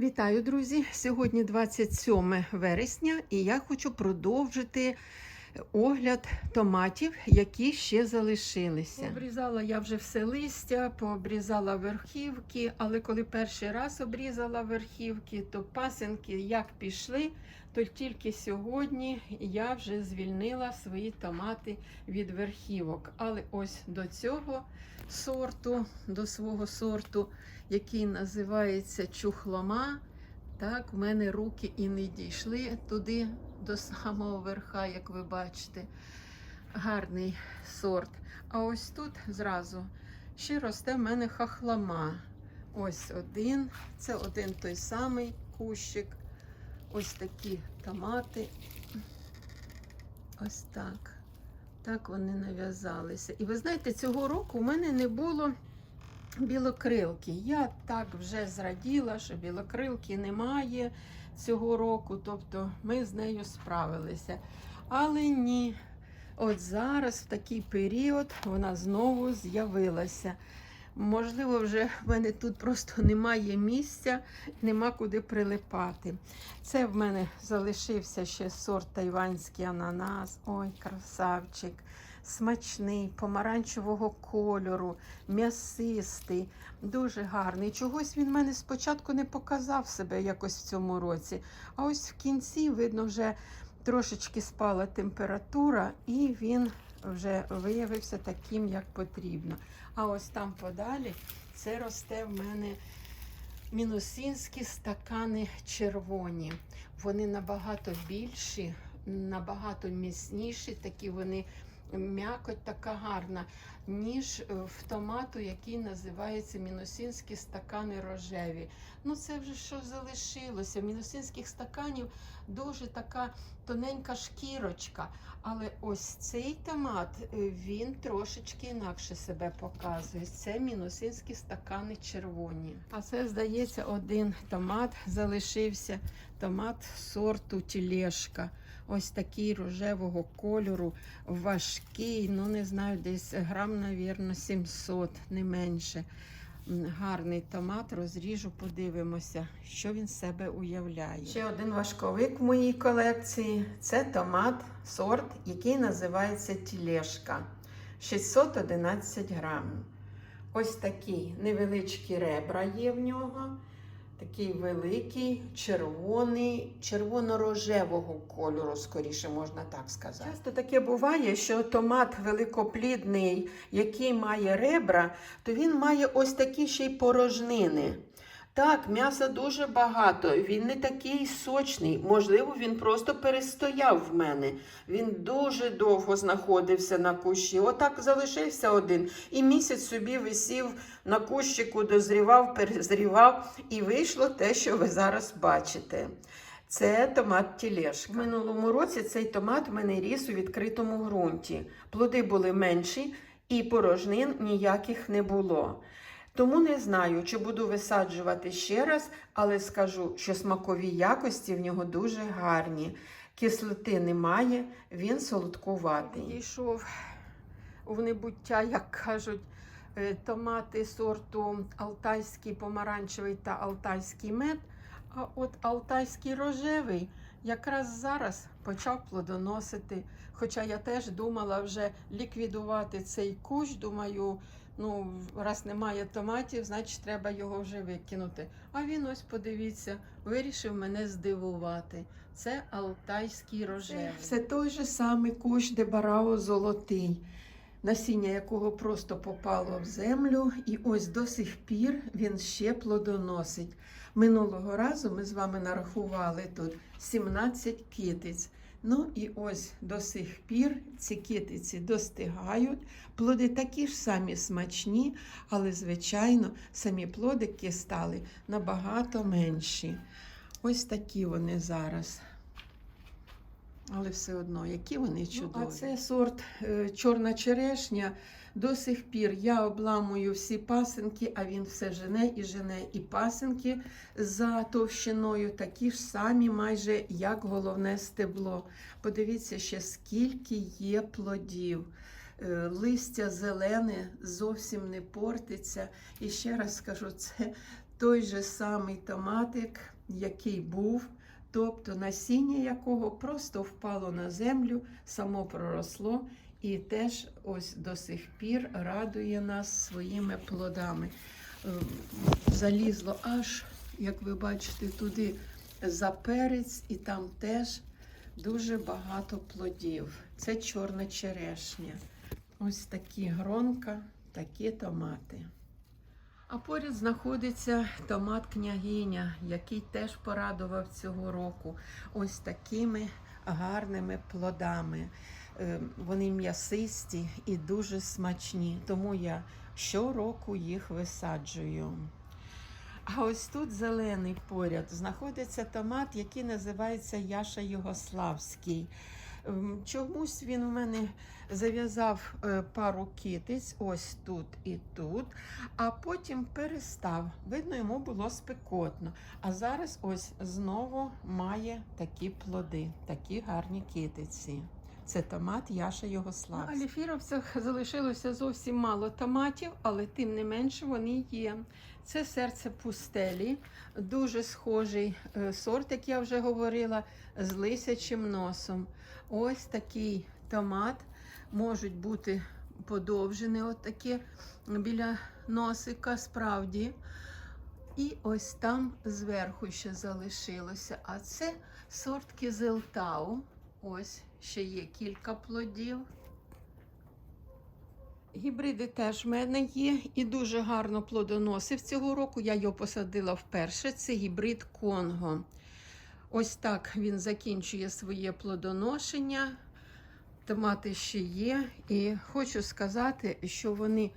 Вітаю, друзі! Сьогодні 27 вересня, і я хочу продовжити огляд томатів, які ще залишилися. Обрізала я вже все листя, пообрізала верхівки, але коли перший раз обрізала верхівки, то пасенки як пішли, то тільки сьогодні я вже звільнила свої томати від верхівок. Але ось до цього сорту, до свого сорту, який називається чухлома. Так, в мене руки і не дійшли туди до самого верха, як ви бачите. Гарний сорт. А ось тут зразу ще росте в мене хахлама. Ось один. Це один той самий кущик. Ось такі томати. Ось так. Так вони нав'язалися. І ви знаєте, цього року в мене не було білокрилки. Я так вже зраділа, що білокрилки немає цього року, тобто ми з нею справилися. Але ні, от зараз, в такий період, вона знову з'явилася. Можливо, вже в мене тут просто немає місця, нема куди прилипати. Це в мене залишився ще сорт тайванський ананас. Ой, красавчик смачний, помаранчевого кольору, м'ясистий, дуже гарний. Чогось він мене спочатку не показав себе якось в цьому році. А ось в кінці, видно, вже трошечки спала температура, і він вже виявився таким, як потрібно. А ось там подалі це росте в мене. Мінусинські стакани червоні. Вони набагато більші, набагато міцніші, такі вони м'якоть така гарна, ніж в томату, який називається мінусинські стакани рожеві. Ну це вже що залишилося. В мінусинських стаканів дуже така тоненька шкірочка. Але ось цей томат він трошечки інакше себе показує. Це мінусинські стакани червоні. А це, здається, один томат залишився. Томат сорту тілешка. Ось такий рожевого кольору, важкий, ну не знаю, десь грам, навірно, 700, не менше. Гарний томат, розріжу, подивимося, що він себе уявляє. Ще один важковик в моїй колекції це томат, сорт, який називається тілешка. 611 грамів. Ось такі невеличкі ребра є в нього. Такий великий, червоний, червоно-рожевого кольору, скоріше можна так сказати. Часто таке буває, що томат великоплідний, який має ребра, то він має ось такі ще й порожнини. Так, м'яса дуже багато, він не такий сочний. Можливо, він просто перестояв в мене. Він дуже довго знаходився на кущі. Отак залишився один. І місяць собі висів на кущику, дозрівав, перезрівав, і вийшло те, що ви зараз бачите. Це томат тілешка. В минулому році цей томат в мене ріс у відкритому ґрунті. Плоди були менші, і порожнин ніяких не було. Тому не знаю, чи буду висаджувати ще раз, але скажу, що смакові якості в нього дуже гарні. Кислоти немає, він солодкуватий. Йшов в небуття, як кажуть, е, томати сорту Алтайський помаранчевий та Алтайський мед. А от Алтайський рожевий якраз зараз почав плодоносити. Хоча я теж думала вже ліквідувати цей кущ, думаю, ну, раз немає томатів, значить треба його вже викинути. А він ось, подивіться, вирішив мене здивувати. Це Алтайський рожевий. Це той же самий кущ Дебарао золотий, насіння якого просто попало в землю, і ось до сих пір він ще плодоносить. Минулого разу ми з вами нарахували тут 17 китиць. Ну і ось до сих пір ці китиці достигають. Плоди такі ж самі смачні, але, звичайно, самі плодики стали набагато менші. Ось такі вони зараз. Але все одно, які вони чудові. Ну, а це сорт е, чорна черешня. До сих пір я обламую всі пасинки, а він все жене і жене і пасинки за товщиною, такі ж самі, майже як головне стебло. Подивіться ще, скільки є плодів. Е, Листя зелене зовсім не портиться. І ще раз скажу, це той же самий томатик, який був, тобто насіння якого просто впало на землю, само проросло і теж ось до сих пір радує нас своїми плодами. Е, Залізло аж, як ви бачите, туди за перець, і там теж дуже багато плодів. Це чорна черешня. Ось такі гронка, такі томати. А поряд знаходиться томат княгиня, який теж порадував цього року ось такими гарними плодами. Е, Вони м'ясисті і дуже смачні, тому я щороку їх висаджую. А ось тут зелений поряд знаходиться томат, який називається Яша Югославський. Ем, Чомусь він у мене зав'язав е, пару китиць, ось тут і тут, а потім перестав. Видно, йому було спекотно. А зараз ось знову має такі плоди, такі гарні китиці. Це томат Яша Югославський. На аліфіровцях залишилося зовсім мало томатів, але тим не менше вони є. Це серце пустелі, дуже схожий е, сорт, як я вже говорила, з лисячим носом. Ось такий томат можуть бути подовжені, от такі біля носика, справді. І ось там зверху ще залишилося. А це сорт Кізелтау. Ось ще є кілька плодів. Гібриди теж в мене є і дуже гарно плодоносив цього року. Я його посадила вперше. Це гібрид Конго. Ось так він закінчує своє плодоношення. Томати ще є. І хочу сказати, що вони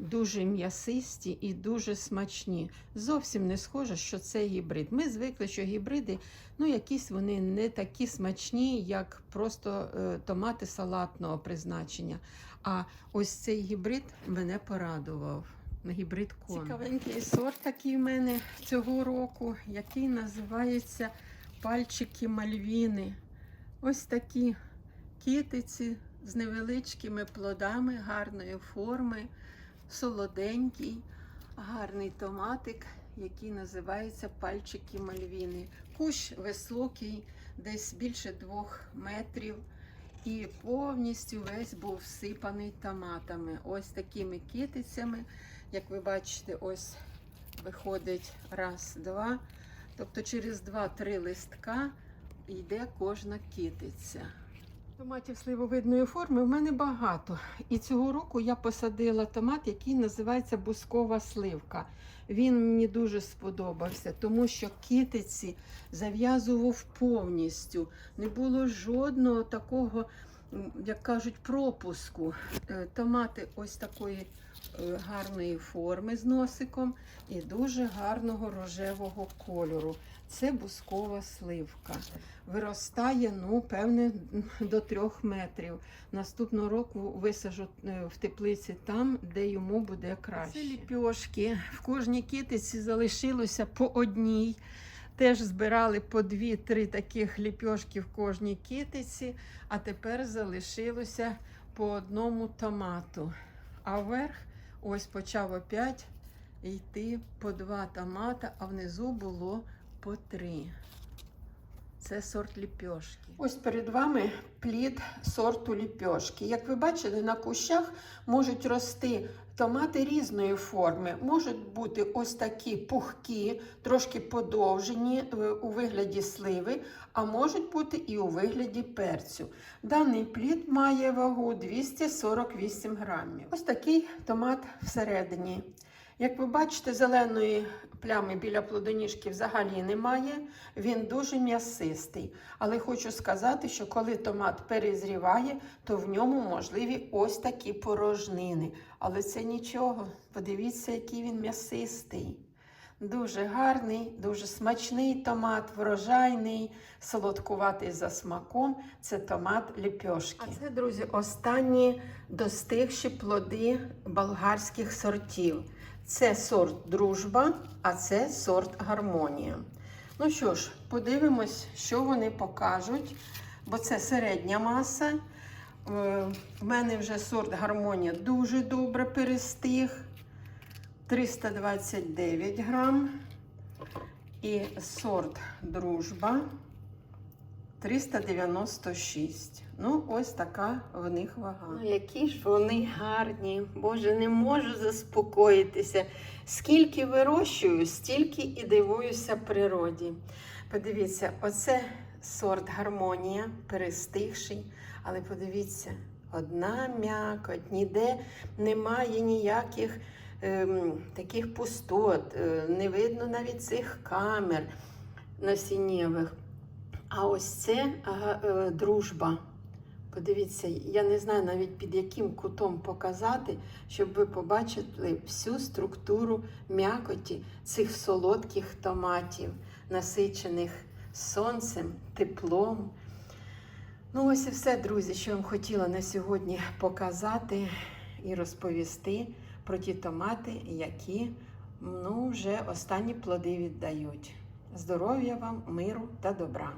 дуже м'ясисті і дуже смачні. Зовсім не схоже, що це гібрид. Ми звикли, що гібриди, ну, якісь вони не такі смачні, як просто е, томати салатного призначення. А ось цей гібрид мене порадував. Гібрид кон. Цікавенький сорт такий в мене цього року, який називається пальчики Мальвіни. Ось такі китиці з невеличкими плодами гарної форми, солоденький, гарний томатик, який називається пальчики Мальвіни. Кущ високий, десь більше двох метрів. І повністю весь був всипаний томатами. Ось такими китицями. Як ви бачите, ось виходить раз, два. Тобто через два-три листка йде кожна китиця. Томатів сливовидної форми в мене багато. І цього року я посадила томат, який називається бускова сливка. Він мені дуже сподобався, тому що китиці зав'язував повністю. Не було жодного такого, як кажуть, пропуску. Е, Томати ось такої гарної форми з носиком і дуже гарного рожевого кольору. Це бускова сливка. Виростає, ну, певне, до трьох метрів. Наступного року висажу е, в теплиці там, де йому буде краще. Це ліпьошки. В кожній китиці залишилося по одній. Теж збирали по дві-три таких ліпьошки в кожній китиці, а тепер залишилося по одному томату. А вверх ось почав опять йти по два томата, а внизу було по три. Це сорт ліпьошки. Ось перед вами плід сорту ліпьошки. Як ви бачите, на кущах можуть рости томати різної форми. Можуть бути ось такі пухкі, трошки подовжені е, у вигляді сливи, а можуть бути і у вигляді перцю. Даний плід має вагу 248 грамів. Ось такий томат всередині. Як ви бачите, зеленої плями біля плодоніжки взагалі немає. Він дуже м'ясистий. Але хочу сказати, що коли томат перезріває, то в ньому можливі ось такі порожнини. Але це нічого. Подивіться, який він м'ясистий. Дуже гарний, дуже смачний томат, врожайний, солодкуватий за смаком. Це томат ліпьошки. А це, друзі, останні достигші плоди болгарських сортів. Це сорт дружба, а це сорт гармонія. Ну що ж, подивимось, що вони покажуть, бо це середня маса. Е, В мене вже сорт гармонія дуже добре перестиг. 329 грам. І сорт дружба 396. Ну, ось така в них вага. Ну, які ж вони гарні. Боже, не можу заспокоїтися. Скільки вирощую, стільки і дивуюся природі. Подивіться, оце сорт гармонія, перестигший, але подивіться, одна м'якоть, ніде немає ніяких ем, таких пустот, е, не видно навіть цих камер насіннєвих. А ось це ага, е, дружба. Подивіться, я не знаю навіть під яким кутом показати, щоб ви побачили всю структуру м'якоті цих солодких томатів, насичених сонцем, теплом. Ну, ось і все, друзі, що я вам хотіла на сьогодні показати і розповісти про ті томати, які ну, вже останні плоди віддають. Здоров'я вам, миру та добра!